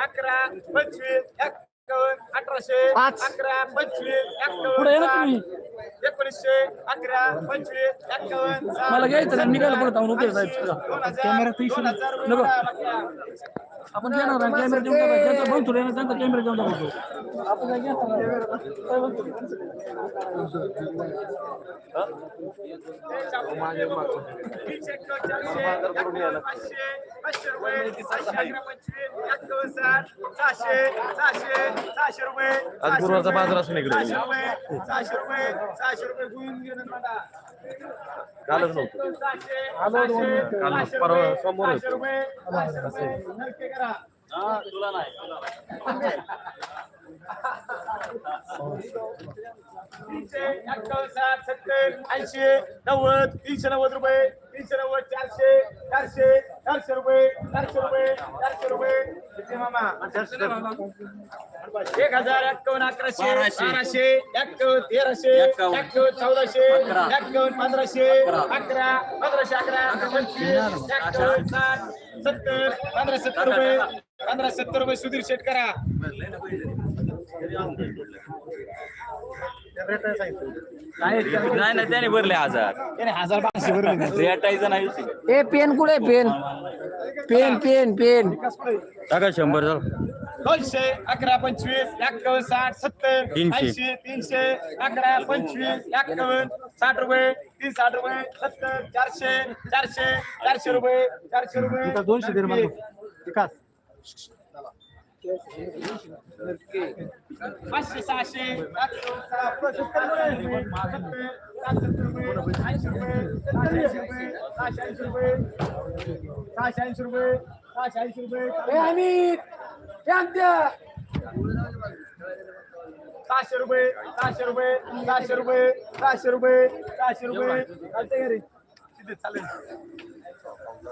अकरा पंचवीस अठराशे. अकरा पंचवीस. एकोणीसशे अकरा पंचवीस एकावन्न साठ. मला घ्यायचं निघायला. ऐंशी, दोन हजार, रुपये. आपण घेणार नाही कॅमेरा देऊन टाका ज्यांचा बनतो ना त्यांचा कॅमेरा देऊन टाकतो आपण काय घेणार नाही. काय बनतो? रुपये, सहाशे, सहाशे, सहाशे रुपये, आज गुरुवारचा बाजार असून इकडे. सहाशे रुपये, सहाशे रुपये, सहाशे रुपये घेऊन. कालच नव्हतं. काल परवा सत्तर ऐंशी नव्वद तीनशे नव्वद रुपये तीनशे नव्वद चारशे चारशे. चारशे रुपये चारशे रुपये चारशे रुपये. मामा? एक हजार एक्कावन्न अकराशे बाराशे. एक्कावन्न तेराशे एक्कावन्न. चौदाशे एक्कावन्न पंधराशे अकरा. पंधराशे अकरा पंचवीस एक्कावन्न साठ सत्तर पंधरा सत्तर रुपये. पंधरा सत्तर रुपये सुधीर शेट करा. नाही नाही त्याने भरले हजार. त्याने हजार बाराशे भरले रेटायचं नाही. ए पेन कुठे पेन? Pen pen pen. टाका शंभर झालं. दोनशे अकरा पंचवीस एक्कावन्न साठ सत्तर तीनशे. ऐंशी तीनशे अकरा पंचवीस एक्कावन्न साठ रुपये तीन साठ रुपये सत्तर चारशे चारशे चारशे रुपये चारशे रुपये. दोनशे पाचशे सहाशे एक्कावन्न, साठ, सत्तर रुपये, सत्तर, रुपये, ऐंशी रुपये, सहाशे ऐंशी रुपये, सहाशे ऐंशी रुपये, सहाशे ऐंशी रुपये, सहाशे रुपये, सहाशे रुपये. सहाशे रुपये सहाशे रुपये चालेल.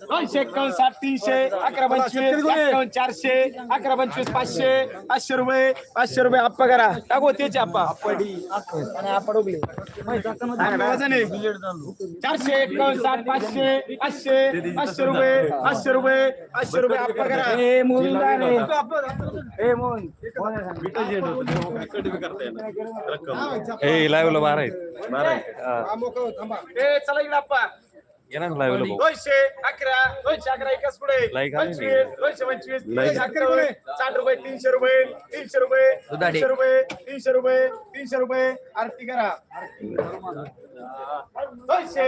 दोनशे एकावन्न साठ तीनशे अकरा पंचवीस एकावन्न चारशे अकरा पंचवीस पाचशे पाचशे रुपये पाचशे रुपये आप्पा करा. टाकू त्याचे आप्पा. चारशे एकावन्न साठ पाचशे पाचशे पाचशे रुपये पाचशे रुपये पाचशे रुपये आप्पा करा. ए मोहन हे लाईव्हला बारा आहेत. बारा आहेत. हा. ए चला इकडे आप्पा. ये ना लाईव्हला भाऊ दोनशे अकरा दोनशे अकरा एकाच पुढे आहे पंचवीस दोनशे पंचवीस साठ रुपये तीनशे रुपये तीनशे रुपये. तीनशे रुपये तीनशे रुपये तीनशे रुपये आरती करा दोनशे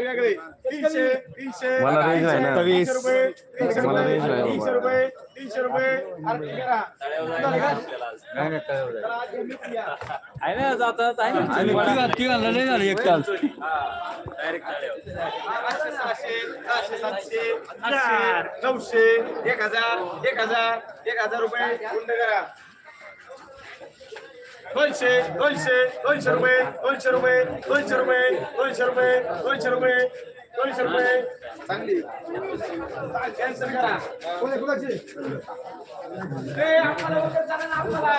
वेगळे तीनशे तीनशे आहे ना. रुपये तीनशे रुपये आहे. तीनशे रुपये तीनशे रुपये आरती करा चला, आज हे मीच या. पाचशे सहाशे सहाशे सातशे आठशे नऊशे एक हजार एक हजार एक हजार रुपये गुंड करा दोनशे दोनशे दोनशे रुपये दोनशे रुपये दोनशे रुपये दोनशे रुपये दोनशे रुपये दोनशे रुपये. चांगली. कॅन्सल करा. ए, आम्हाला वगैरे चला ना, आम्हाला.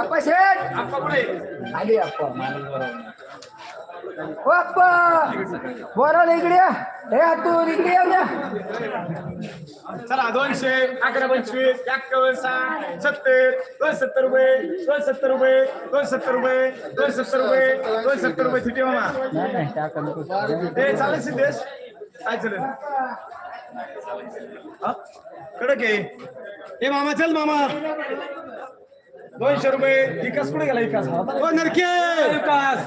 आप्पा शेठ. आप्पा पुढे आली आप्पा. ओ आप्पा बरं इकडे या. ए तू इकडे येऊ द्या चला दोनशे अकरा पंचवीस एक्कावन्न साठ सत्तर दोन सत्तर रुपये दोन सत्तर रुपये दोन सत्तर रुपये दोन सत्तर रुपये दोन सत्तर रुपये थिटे मामा. ते चालेल सिद्धेश. काय चालेल? कडक आहे. मामा चल मामा. दोनशे रुपये विकास कुठे गेला विकास? ओ नरके! विकास!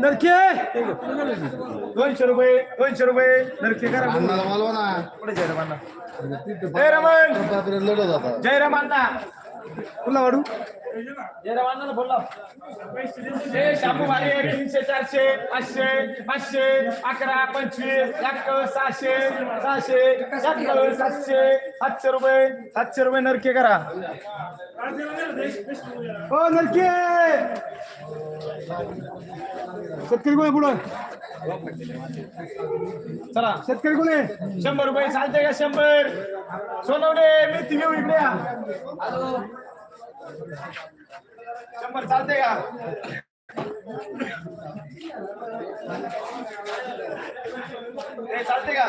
नरके! दोनशे रुपये दोनशे रुपये. नरके करा पुढे. जय रमण जय रमण जय रमण वाढू लाव. हे शाबू भारी आहे, तीनशे चारशे पाचशे पाचशे अकरा पंचवीस एक सहाशे सहाशे एक सातशे सातशे रुपये सातशे रुपये नरके करा. हो नरके! शेतकरी कोण पुढं? चला शेतकरी कोण आहे? शंभर रुपये चालते का शंभर? सोनवणे मेथी घेऊ इकडे या. शंभर चालते का? हे चालते का?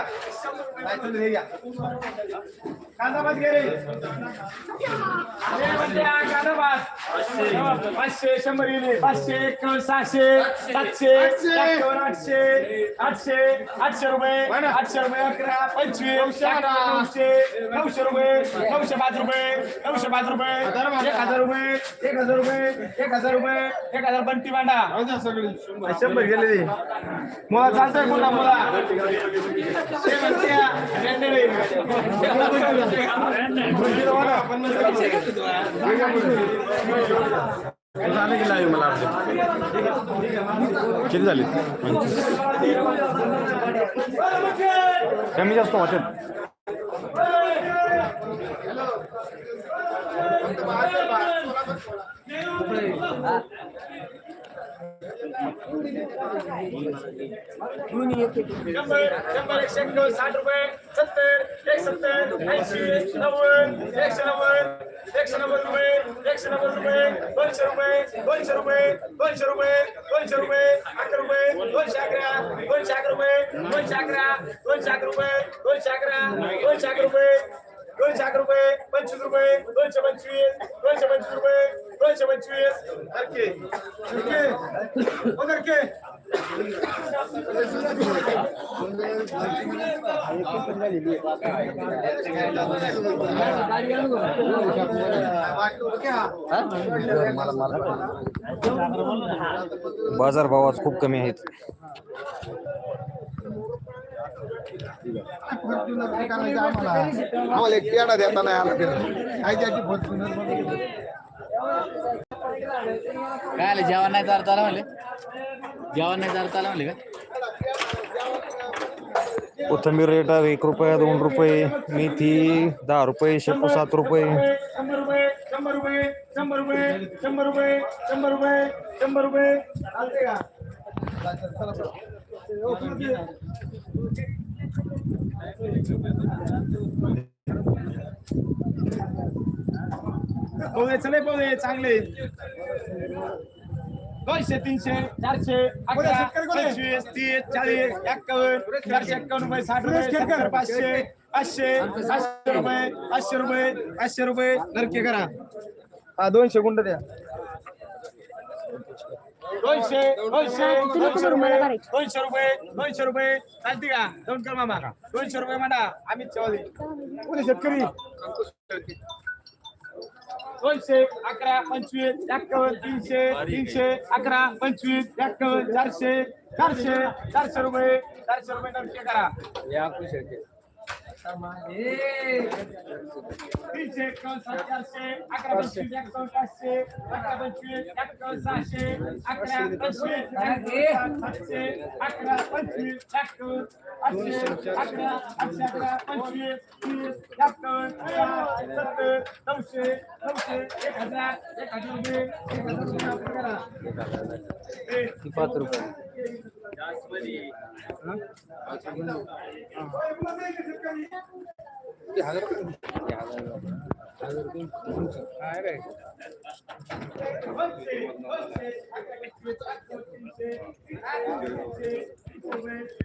नाही चालते हे घ्या. कांदा भात घे रे हे म्हणते हा कांदा भात पाचशे शंभर गेले पाचशे एकावन्न सहाशे सातशे आठशे. आठशे आठशे रुपये आठशे रुपये अकरा पंचवीस नऊशे नऊशे रुपये नऊशे पाच रुपये नऊशे पाच रुपये एक हजार रुपये एक हजार रुपये एक हजार रुपये एक हजार बंटी मांडा शंभर गेले मुला चालतंय मुला मुला ते म्हणते हा, मला आहे. किती झाले कमी जास्त वाटेल शंभर एकशे एकोण साठ रुपये सत्तर एक सत्तर ऐंशी नव्वद एकशे नव्वद एकशे नव्वद रुपये एकशे नव्वद रुपये दोनशे रुपये दोनशे रुपये दोनशे रुपये दोनशे रुपये अकरा रुपये दोनशे अकरा दोनशे अकरा रुपये दोनशे अकरा दोनशे अकरा रुपये दोनशे अकरा दोनशे अकरा रुपये दोनशे अकरा रुपये पंचवीस रुपये दोनशे पंचवीस दोनशे पंचवीस रुपये दोनशे पंचवीस. नरके. नरके. ओ नरके. बाजार भाव आज खूप कमी आहेत. आम्हाला एक पेढा देता नाही आला काय त्याची काय आलं? जेवण नाही चालता आलं म्हणले? जेवण नाही चालता आलं म्हणले का? कोथंबीर रेट आहे एक रुपये दोन रुपये मेथी दहा रुपये शेपू सात रुपये. शंभर रुपये शंभर रुपये शंभर रुपये शंभर रुपये शंभर रुपये शंभर रुपये चालते का पोहे चले पोहे चांगले. दोनशे तीनशे चारशे पंचवीस तीस चाळीस एक्कावन्न चारशे एक्कावन्न रुपये साठ रुपये पाचशे पाचशे पाचशे रुपये पाचशे रुपये पाचशे रुपये नरके करा. हा दोनशे गुंड द्या. दोनशे दोनशे दोनशे रुपये दोनशे रुपये दोनशे रुपये. चालते का? दोन कर मामा दोनशे रुपये म्हणा अमित चौधरी. कोणी शेतकरी? दोनशे अकरा पंचवीस एक्कावन्न तीनशे तीनशे अकरा पंचवीस एक्कावन्न चारशे चारशे चारशे रुपये चारशे रुपये नक्की करा. तीनशे एक्कावन्न सात चारशे अकरा पंचवीस एक्कावन्न पाचशे अकरा पंचवीस एक्कावन्न सहाशे अकरा पंचवीस एक्कावन्न सातशे अकरा पंचवीस एक्कावन्न आठशे अकरा आठशे अकरा पंचवीस तीस एक्कावन्न साठ, सत्तर नऊशे नऊशे एक हजार एक हजार रुपये एक हजार रुपये आपण करा ए, पाच रुपये दोनशे दोनशे अकरा पंचवीस तीनशे